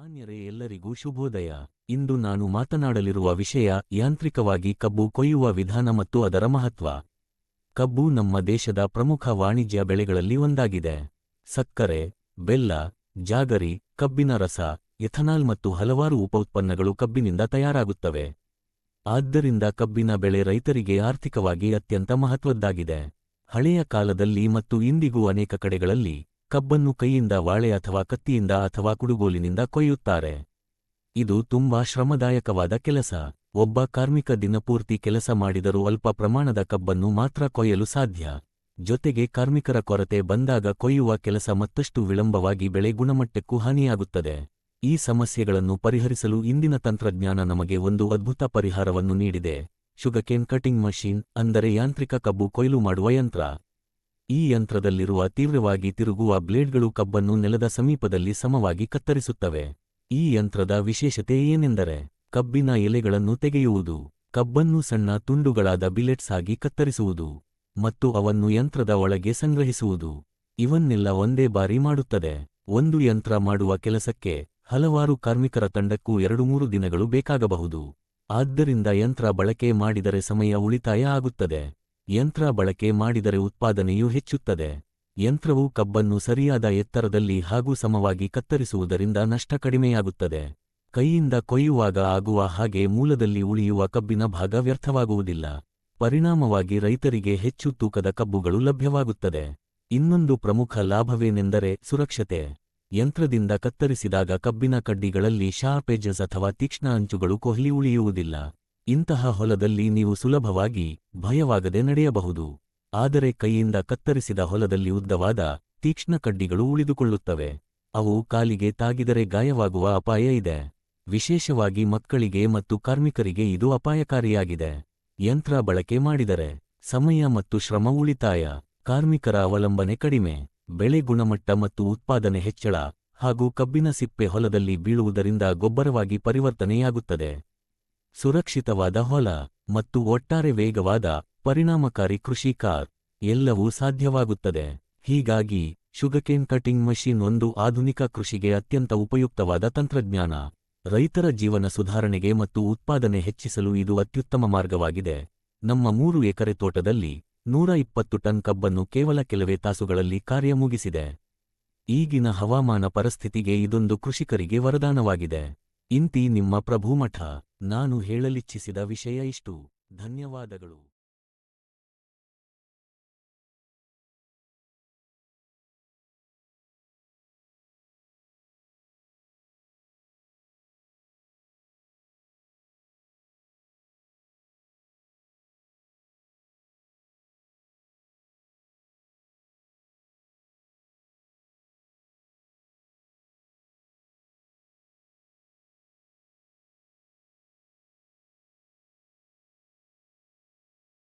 ಮಾನ್ಯರೇ ಎಲ್ಲರಿಗೂ ಶುಭೋದಯ. ಇಂದು ನಾನು ಮಾತನಾಡಲಿರುವ ವಿಷಯ ಯಾಂತ್ರಿಕವಾಗಿ ಕಬ್ಬು ಕೊಯ್ಯುವ ವಿಧಾನ ಮತ್ತು ಅದರ ಮಹತ್ವ. ಕಬ್ಬು ನಮ್ಮ ದೇಶದ ಪ್ರಮುಖ ವಾಣಿಜ್ಯ ಬೆಳೆಗಳಲ್ಲಿ ಒಂದಾಗಿದೆ. ಸಕ್ಕರೆ, ಬೆಲ್ಲ, ಜಾಗರಿ, ಕಬ್ಬಿನ ರಸ, ಎಥನಾಲ್ ಮತ್ತು ಹಲವಾರು ಉಪಉತ್ಪನ್ನಗಳು ಕಬ್ಬಿನಿಂದ ತಯಾರಾಗುತ್ತವೆ. ಆದ್ದರಿಂದ ಕಬ್ಬಿನ ಬೆಳೆ ರೈತರಿಗೆ ಆರ್ಥಿಕವಾಗಿ ಅತ್ಯಂತ ಮಹತ್ವದ್ದಾಗಿದೆ. ಹಳೆಯ ಕಾಲದಲ್ಲಿ ಮತ್ತು ಇಂದಿಗೂ ಅನೇಕ ಕಡೆಗಳಲ್ಲಿ ಕಬ್ಬನ್ನು ಕೈಯಿಂದ ವಾಳೆ ಅಥವಾ ಕತ್ತಿಯಿಂದ ಅಥವಾ ಕುಡುಗೋಲಿನಿಂದ ಕೊಯ್ಯುತ್ತಾರೆ. ಇದು ತುಂಬಾ ಶ್ರಮದಾಯಕವಾದ ಕೆಲಸ. ಒಬ್ಬ ಕಾರ್ಮಿಕ ದಿನಪೂರ್ತಿ ಕೆಲಸ ಮಾಡಿದರೂ ಅಲ್ಪ ಪ್ರಮಾಣದ ಕಬ್ಬನ್ನು ಮಾತ್ರ ಕೊಯ್ಯಲು ಸಾಧ್ಯ. ಜೊತೆಗೆ ಕಾರ್ಮಿಕರ ಕೊರತೆ ಬಂದಾಗ ಕೊಯ್ಯುವ ಕೆಲಸ ಮತ್ತಷ್ಟು ವಿಳಂಬವಾಗಿ ಬೆಳೆ ಗುಣಮಟ್ಟಕ್ಕೂ ಹಾನಿಯಾಗುತ್ತದೆ. ಈ ಸಮಸ್ಯೆಗಳನ್ನು ಪರಿಹರಿಸಲು ಇಂದಿನ ತಂತ್ರಜ್ಞಾನ ನಮಗೆ ಒಂದು ಅದ್ಭುತ ಪರಿಹಾರವನ್ನು ನೀಡಿದೆ. ಶುಗಕೇನ್ ಕಟಿಂಗ್ ಮಷೀನ್ ಅಂದರೆ ಯಾಂತ್ರಿಕ ಕಬ್ಬು ಕೊಯ್ಲು ಮಾಡುವ ಯಂತ್ರ. ಈ ಯಂತ್ರದಲ್ಲಿರುವ ತೀವ್ರವಾಗಿ ತಿರುಗುವ ಬ್ಲೇಡ್ಗಳು ಕಬ್ಬನ್ನು ನೆಲದ ಸಮೀಪದಲ್ಲಿ ಸಮವಾಗಿ ಕತ್ತರಿಸುತ್ತವೆ. ಈ ಯಂತ್ರದ ವಿಶೇಷತೆ ಏನೆಂದರೆ, ಕಬ್ಬಿನ ಎಲೆಗಳನ್ನು ತೆಗೆಯುವುದು, ಕಬ್ಬನ್ನು ಸಣ್ಣ ತುಂಡುಗಳಾದ ಬಿಲೆಟ್ಸ್ ಆಗಿ ಕತ್ತರಿಸುವುದು, ಮತ್ತು ಅವನ್ನು ಯಂತ್ರದ ಒಳಗೆ ಸಂಗ್ರಹಿಸುವುದು. ಇವನ್ನೆಲ್ಲ ಒಂದೇ ಬಾರಿ ಮಾಡುತ್ತದೆ. ಒಂದು ಯಂತ್ರ ಮಾಡುವ ಕೆಲಸಕ್ಕೆ ಹಲವಾರು ಕಾರ್ಮಿಕರ ತಂಡಕ್ಕೂ ಎರಡು ಮೂರು ದಿನಗಳು ಬೇಕಾಗಬಹುದು. ಆದ್ದರಿಂದ ಯಂತ್ರ ಬಳಕೆ ಮಾಡಿದರೆ ಸಮಯ ಉಳಿತಾಯ ಆಗುತ್ತದೆ. ಯಂತ್ರ ಬಳಕೆ ಮಾಡಿದರೆ ಉತ್ಪಾದನೆಯೂ ಹೆಚ್ಚುತ್ತದೆ. ಯಂತ್ರವು ಕಬ್ಬನ್ನು ಸರಿಯಾದ ಎತ್ತರದಲ್ಲಿ ಹಾಗೂ ಸಮವಾಗಿ ಕತ್ತರಿಸುವುದರಿಂದ ನಷ್ಟ ಕಡಿಮೆಯಾಗುತ್ತದೆ. ಕೈಯಿಂದ ಕೊಯ್ಯುವಾಗ ಆಗುವ ಹಾಗೆ ಮೂಲದಲ್ಲಿ ಉಳಿಯುವ ಕಬ್ಬಿನ ಭಾಗ ವ್ಯರ್ಥವಾಗುವುದಿಲ್ಲ. ಪರಿಣಾಮವಾಗಿ ರೈತರಿಗೆ ಹೆಚ್ಚು ತೂಕದ ಕಬ್ಬುಗಳು ಲಭ್ಯವಾಗುತ್ತದೆ. ಇನ್ನೊಂದು ಪ್ರಮುಖ ಲಾಭವೇನೆಂದರೆ ಸುರಕ್ಷತೆ. ಯಂತ್ರದಿಂದ ಕತ್ತರಿಸಿದಾಗ ಕಬ್ಬಿನ ಕಡ್ಡಿಗಳಲ್ಲಿ ಶಾರ್ಪ್ ಎಜಸ್ ಅಥವಾ ತೀಕ್ಷ್ಣ ಅಂಚುಗಳು ಕೊಹ್ಲಿ ಉಳಿಯುವುದಿಲ್ಲ. ಇಂತಹ ಹೊಲದಲ್ಲಿ ನೀವು ಸುಲಭವಾಗಿ ಭಯವಾಗದೆ ನಡೆಯಬಹುದು. ಆದರೆ ಕೈಯಿಂದ ಕತ್ತರಿಸಿದ ಹೊಲದಲ್ಲಿ ಉದ್ದವಾದ ತೀಕ್ಷ್ಣ ಕಡ್ಡಿಗಳು ಉಳಿದುಕೊಳ್ಳುತ್ತವೆ. ಅವು ಕಾಲಿಗೆ ತಾಗಿದರೆ ಗಾಯವಾಗುವ ಅಪಾಯ ಇದೆ. ವಿಶೇಷವಾಗಿ ಮಕ್ಕಳಿಗೆ ಮತ್ತು ಕಾರ್ಮಿಕರಿಗೆ ಇದು ಅಪಾಯಕಾರಿಯಾಗಿದೆ. ಯಂತ್ರ ಬಳಕೆ ಮಾಡಿದರೆ ಸಮಯ ಮತ್ತು ಶ್ರಮ ಉಳಿತಾಯ. ಕಾರ್ಮಿಕರ ಅವಲಂಬನೆ ಕಡಿಮೆ. ಬೆಳೆ ಗುಣಮಟ್ಟ ಮತ್ತು ಉತ್ಪಾದನೆ ಹೆಚ್ಚಳ ಹಾಗೂ ಕಬ್ಬಿನ ಸಿಪ್ಪೆ ಹೊಲದಲ್ಲಿ ಬೀಳುವುದರಿಂದ ಗೊಬ್ಬರವಾಗಿ ಪರಿವರ್ತನೆಯಾಗುತ್ತದೆ. ಸುರಕ್ಷಿತವಾದ ಹೊಲ ಮತ್ತು ಒಟ್ಟಾರೆ ವೇಗವಾದ ಪರಿಣಾಮಕಾರಿ ಕೃಷಿ ಕಾರ್ ಎಲ್ಲವೂ ಸಾಧ್ಯವಾಗುತ್ತದೆ. ಹೀಗಾಗಿ ಶುಗಕೇನ್ ಕಟಿಂಗ್ ಮಷೀನ್ ಒಂದು ಆಧುನಿಕ ಕೃಷಿಗೆ ಅತ್ಯಂತ ಉಪಯುಕ್ತವಾದ ತಂತ್ರಜ್ಞಾನ. ರೈತರ ಜೀವನ ಸುಧಾರಣೆಗೆ ಮತ್ತು ಉತ್ಪಾದನೆ ಹೆಚ್ಚಿಸಲು ಇದು ಅತ್ಯುತ್ತಮ ಮಾರ್ಗವಾಗಿದೆ. ನಮ್ಮ ಮೂರು ಎಕರೆ ತೋಟದಲ್ಲಿ ನೂರ ಇಪ್ಪತ್ತು ಟನ್ ಕಬ್ಬನ್ನು ಕೇವಲ ಕೆಲವೇ ತಾಸುಗಳಲ್ಲಿ ಕಾರ್ಯ ಮುಗಿಸಿದೆ. ಈಗಿನ ಹವಾಮಾನ ಪರಿಸ್ಥಿತಿಗೆ ಇದೊಂದು ಕೃಷಿಕರಿಗೆ ವರದಾನವಾಗಿದೆ. ಇಂತಿ ನಿಮ್ಮ ಪ್ರಭುಮಠ ನಾನು ಹೇಳಲಿಚ್ಛಿಸಿದ ವಿಷಯ ಇಷ್ಟು. ಧನ್ಯವಾದಗಳು.